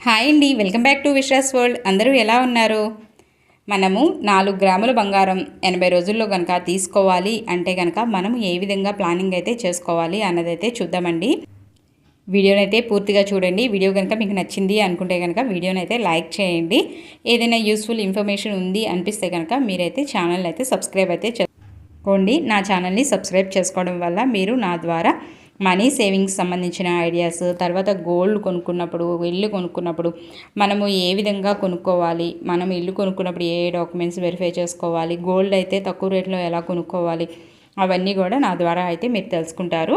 Hi అండి welcome back to Vishwas world. అందరూ ఎలా ఉన్నారు? మనము నాలుగు గ్రాముల బంగారం ఎనభై రోజుల్లో కనుక తీసుకోవాలి అంటే కనుక మనం ఏ విధంగా ప్లానింగ్ అయితే చేసుకోవాలి అన్నదైతే చూద్దామండి. వీడియోని అయితే పూర్తిగా చూడండి. వీడియో కనుక మీకు నచ్చింది అనుకుంటే కనుక వీడియోని అయితే లైక్ చేయండి. ఏదైనా యూస్ఫుల్ ఇన్ఫర్మేషన్ ఉంది అనిపిస్తే కనుక మీరైతే ఛానల్ అయితే సబ్స్క్రైబ్ అయితే చేసుకోండి నా ఛానల్ని సబ్స్క్రైబ్ చేసుకోవడం వల్ల మీరు నా ద్వారా మనీ సేవింగ్స్ సంబంధించిన ఐడియాస్ తర్వాత గోల్డ్ కొనుక్కున్నప్పుడు ఇల్లు కొనుక్కున్నప్పుడు మనము ఏ విధంగా కొనుక్కోవాలి మనం ఇల్లు కొనుక్కున్నప్పుడు ఏ డాక్యుమెంట్స్ వెరిఫై చేసుకోవాలి గోల్డ్ అయితే తక్కువ రేట్లో ఎలా కొనుక్కోవాలి అవన్నీ కూడా నా ద్వారా అయితే మీరు తెలుసుకుంటారు.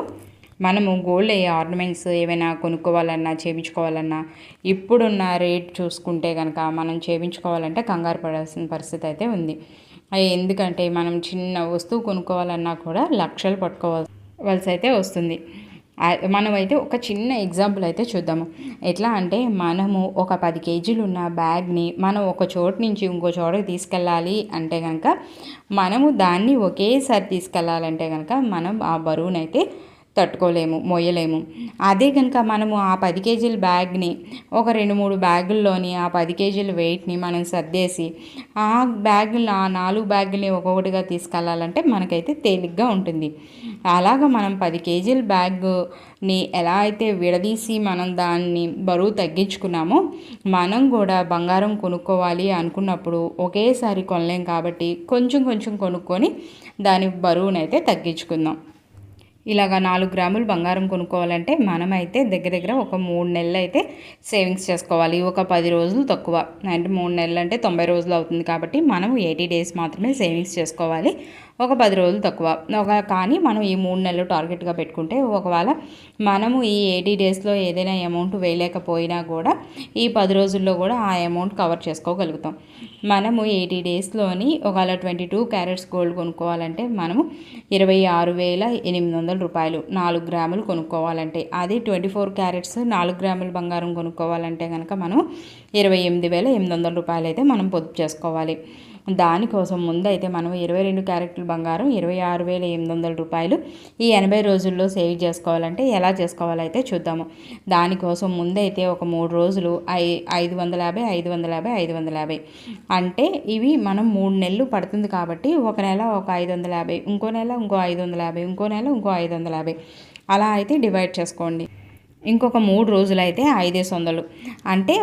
మనము గోల్డ్ ఏ ఆర్నమెంట్స్ ఏమైనా కొనుక్కోవాలన్నా చేయించుకోవాలన్నా ఇప్పుడున్న రేట్ చూసుకుంటే కనుక మనం చేయించుకోవాలంటే కంగారు పడాల్సిన పరిస్థితి అయితే ఉంది. ఎందుకంటే మనం చిన్న వస్తువు కొనుక్కోవాలన్నా కూడా లక్షలు వలస అయితే వస్తుంది. మనమైతే ఒక చిన్న ఎగ్జాంపుల్ అయితే చూద్దాము. ఎట్లా అంటే మనము ఒక పది కేజీలు ఉన్న బ్యాగ్ని మనం ఒక చోటు నుంచి ఇంకో చోటకి తీసుకెళ్ళాలి అంటే కనుక మనము దాన్ని ఒకేసారి తీసుకెళ్ళాలంటే కనుక మనం ఆ బరువునైతే తట్టుకోలేము మోయలేము అదే కనుక మనము ఆ పది కేజీల బ్యాగ్ని ఒక రెండు మూడు బ్యాగుల్లోని ఆ పది కేజీల వెయిట్ని మనం సర్దేసి ఆ బ్యాగులు ఆ నాలుగు బ్యాగుల్ని ఒక్కొక్కటిగా తీసుకెళ్ళాలంటే మనకైతే తేలిగ్గా ఉంటుంది. అలాగ మనం పది కేజీల బ్యాగ్ని ఎలా అయితే విడదీసి మనం దాన్ని బరువు తగ్గించుకున్నామో మనం కూడా బంగారం కొనుక్కోవాలి అనుకున్నప్పుడు ఒకేసారి కొనలేం కాబట్టి కొంచెం కొంచెం కొనుక్కొని దాని బరువునైతే తగ్గించుకుందాం. ఇలాగ నాలుగు గ్రాములు బంగారం కొనుక్కోవాలంటే మనమైతే దగ్గర దగ్గర ఒక మూడు నెలలు అయితే సేవింగ్స్ చేసుకోవాలి. ఒక పది రోజులు తక్కువ. అంటే మూడు నెలలు అంటే తొంభై రోజులు అవుతుంది కాబట్టి మనం ఎయిటీ డేస్ మాత్రమే సేవింగ్స్ చేసుకోవాలి. ఒక పది రోజులు తక్కువ. ఒక కానీ మనం ఈ మూడు నెలలు టార్గెట్గా పెట్టుకుంటే ఒకవేళ మనము ఈ ఎయిటీ డేస్లో ఏదైనా అమౌంట్ వేయలేకపోయినా కూడా ఈ పది రోజుల్లో కూడా ఆ అమౌంట్ కవర్ చేసుకోగలుగుతాం. మనము ఎయిటీ డేస్లోని ఒకవేళ ట్వంటీ టూ క్యారెట్స్ గోల్డ్ కొనుక్కోవాలంటే మనము ఇరవై ఆరు వేల ఎనిమిది వందల రూపాయలు నాలుగు గ్రాములు కొనుక్కోవాలంటే అది ట్వంటీ ఫోర్ క్యారెట్స్ నాలుగు గ్రాముల బంగారం కొనుక్కోవాలంటే కనుక మనం ఇరవై ఎనిమిది వేల ఎనిమిది వందల రూపాయలు అయితే మనం పొదుపు చేసుకోవాలి. దానికోసం ముందైతే మనం ఇరవై రెండు క్యారెట్ల బంగారం ఇరవై ఆరు వేల ఎనిమిది వందల రూపాయలు ఈ ఎనభై రోజుల్లో సేవ్ చేసుకోవాలంటే ఎలా చేసుకోవాలైతే చూద్దాము. దానికోసం ముందైతే ఒక మూడు రోజులు ఐ ఐదు వందల యాభై ఐదు వందల యాభై ఐదు వందల యాభై. అంటే ఇవి మనం మూడు నెలలు పడుతుంది కాబట్టి ఒక నెల ఒక ఐదు వందల యాభై ఇంకో నెల ఇంకో ఐదు వందల యాభై ఇంకో నెల ఇంకో ఐదు వందల యాభై. అలా అయితే డివైడ్ చేసుకోండి. ఇంకొక మూడు రోజులు అయితే ఐదేసి వందలు. అంటే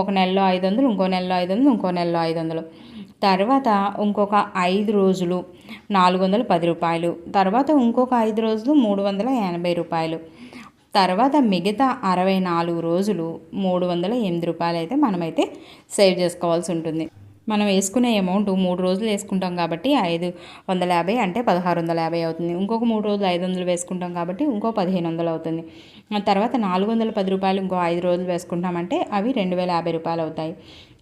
ఒక నెలలో ఐదు వందలు ఇంకో నెలలో ఐదు వందలు ఇంకో నెలలో ఐదు వందలు. తర్వాత ఇంకొక ఐదు రోజులు నాలుగు వందల పది రూపాయలు. తర్వాత ఇంకొక ఐదు రోజులు మూడు వందల ఎనభై రూపాయలు. తర్వాత మిగతా అరవై నాలుగు రోజులు మూడు వందల ఎనిమిది రూపాయలు అయితే మనమైతే సేవ్ చేసుకోవాల్సి ఉంటుంది. మనం వేసుకునే అమౌంట్ మూడు రోజులు వేసుకుంటాం కాబట్టి ఐదు వందల యాభై అంటే పదహారు వందల యాభై అవుతుంది. ఇంకొక మూడు రోజులు ఐదు వందలు వేసుకుంటాం కాబట్టి ఇంకో పదిహేను వందలు అవుతుంది. తర్వాత నాలుగు వందల పది రూపాయలు ఇంకో ఐదు రోజులు వేసుకుంటామంటే అవి రెండు వేల యాభై రూపాయలు అవుతాయి.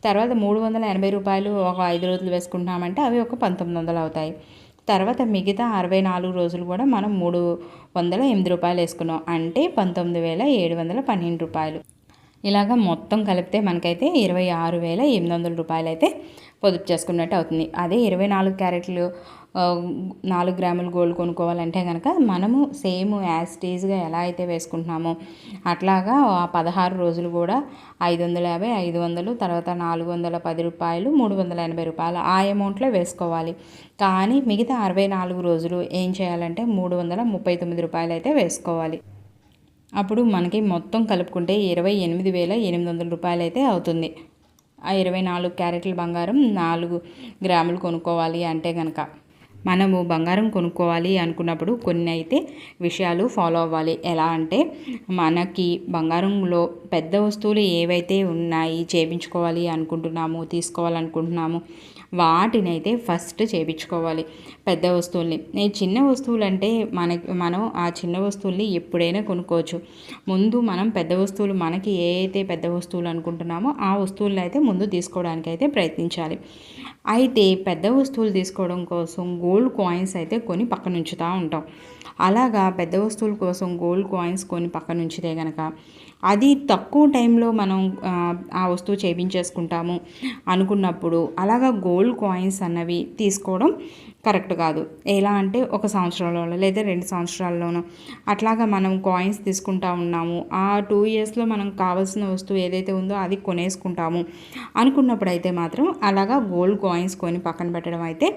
తర్వాత మూడు వందల ఎనభై రూపాయలు ఒక ఐదు రోజులు వేసుకుంటామంటే అవి ఒక పంతొమ్మిది వందలు అవుతాయి. తర్వాత మిగతా అరవై నాలుగు రోజులు కూడా మనం మూడు వందల ఎనిమిది రూపాయలు వేసుకున్నాం. అంటే పంతొమ్మిది వేల ఏడు వందల పన్నెండు రూపాయలు. ఇలాగ మొత్తం కలిపితే మనకైతే ఇరవై ఆరు వేల ఎనిమిది వందల రూపాయలు అయితే పొదుపు చేసుకున్నట్టు అవుతుంది. అదే ఇరవై నాలుగు క్యారెట్లు నాలుగు గ్రాములు గోల్డ్ కొనుక్కోవాలంటే కనుక మనము సేమ్ యాస్టీజ్గా ఎలా అయితే వేసుకుంటున్నామో అట్లాగా ఆ పదహారు రోజులు కూడా ఐదు వందల యాభై ఐదు వందలు తర్వాత నాలుగు వందల పది రూపాయలు మూడు వందల ఎనభై రూపాయలు ఆ అమౌంట్లో వేసుకోవాలి. కానీ మిగతా అరవై నాలుగు రోజులు ఏం చేయాలంటే మూడు వందల ముప్పై తొమ్మిది రూపాయలు అయితే వేసుకోవాలి. అప్పుడు మనకి మొత్తం కలుపుకుంటే ఇరవై ఎనిమిది వేల ఎనిమిది వందల రూపాయలు అయితే అవుతుంది. ఆ ఇరవై నాలుగు క్యారెట్ల బంగారం నాలుగు గ్రాములు కొనుక్కోవాలి అంటే కనుక మనము బంగారం కొనుక్కోవాలి అనుకున్నప్పుడు కొన్ని అయితే విషయాలు ఫాలో అవ్వాలి. ఎలా అంటే మనకి బంగారంలో పెద్ద వస్తువులు ఏవైతే ఉన్నాయి చేయించుకోవాలి అనుకుంటున్నాము తీసుకోవాలనుకుంటున్నాము వాటిని అయితే ఫస్ట్ చేయించుకోవాలి పెద్ద వస్తువుల్ని. నేను చిన్న వస్తువులు అంటే మనకి మనం ఆ చిన్న వస్తువుల్ని ఎప్పుడైనా కొనుక్కోవచ్చు. ముందు మనం పెద్ద వస్తువులు మనకి ఏ అయితే పెద్ద వస్తువులు అనుకుంటున్నామో ఆ వస్తువులను అయితే ముందు తీసుకోవడానికి అయితే ప్రయత్నించాలి. అయితే పెద్ద వస్తువులు తీసుకోవడం కోసం గోల్డ్ గోల్డ్ కాయిన్స్ అయితే కొని పక్కన ఉంచుతూ ఉంటాం. అలాగా పెద్ద వస్తువుల కోసం గోల్డ్ కాయిన్స్ కొని పక్కన ఉంచితే కనుక అది తక్కువ టైంలో మనం ఆ వస్తువు చేయించేసుకుంటాము అనుకున్నప్పుడు అలాగా గోల్డ్ కాయిన్స్ అన్నవి తీసుకోవడం కరెక్ట్ కాదు. ఎలా అంటే ఒక సంవత్సరంలో లేదా రెండు సంవత్సరాల్లోనూ. అట్లాగా మనం కాయిన్స్ తీసుకుంటా ఉన్నాము. ఆ టూ ఇయర్స్లో మనం కావాల్సిన వస్తువు ఏదైతే ఉందో అది కొనేసుకుంటాము. అనుకున్నప్పుడు అయితే మాత్రం అలాగా గోల్డ్ కాయిన్స్ కొని పక్కన పెట్టడం అయితే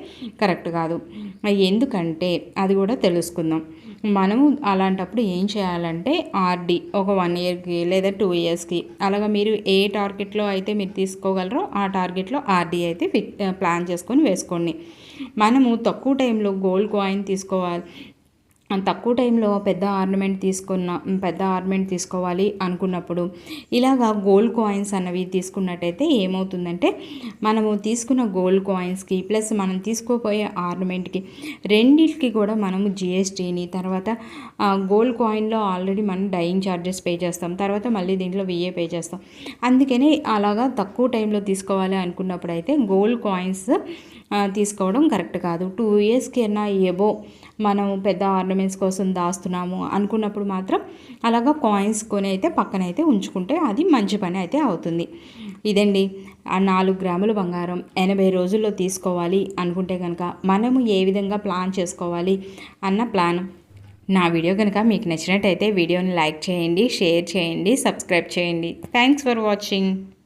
కరెక్ట్ కాదు. ఎందుకంటే అది కూడా తెలుసుకుందాం. మనము అలాంటప్పుడు ఏం చేయాలంటే ఆర్డి ఒక వన్ ఇయర్కి లేదా టూ ఇయర్స్కి. అలాగా మీరు ఏ టార్గెట్లో అయితే మీరు తీసుకోగలరో ఆ టార్గెట్లో ఆర్డీ అయితే ఫిక్ ప్లాన్ చేసుకొని వేసుకోండి. మనము తక్కువ టైంలో గోల్డ్ కాయిన్ తీసుకోవాలి. తక్కువ టైంలో పెద్ద ఆర్నమెంట్ తీసుకున్న పెద్ద ఆర్నమెంట్ తీసుకోవాలి అనుకున్నప్పుడు ఇలాగా గోల్డ్ కాయిన్స్ అన్నవి తీసుకున్నట్టయితే ఏమవుతుందంటే మనము తీసుకున్న గోల్డ్ కాయిన్స్కి ప్లస్ మనం తీసుకోపోయే ఆర్నమెంట్కి రెండింటికి కూడా మనము జిఎస్టీని తర్వాత గోల్డ్ కాయిన్లో ఆల్రెడీ మనం డైయింగ్ ఛార్జెస్ పే చేస్తాం. తర్వాత మళ్ళీ దీంట్లో విఏ పే చేస్తాం. అందుకని అలాగా తక్కువ టైంలో తీసుకోవాలి అనుకున్నప్పుడు అయితే గోల్డ్ కాయిన్స్ తీసుకోవడం కరెక్ట్ కాదు. టూ ఇయర్స్కి అయినా ఏవో మనం పెద్ద ఆర్నమెంట్స్ కోసం దాస్తున్నాము అనుకున్నప్పుడు మాత్రం అలాగా కాయిన్స్ కొని అయితే పక్కనైతే ఉంచుకుంటే అది మంచి పని అయితే అవుతుంది. ఇదండి. ఆ నాలుగు గ్రాముల బంగారం ఎనభై రోజుల్లో తీసుకోవాలి అనుకుంటే కనుక మనము ఏ విధంగా ప్లాన్ చేసుకోవాలి అన్న ప్లాన్ నా వీడియో కనుక మీకు నచ్చినట్టయితే వీడియోని లైక్ చేయండి షేర్ చేయండి సబ్స్క్రైబ్ చేయండి. Thanks for watching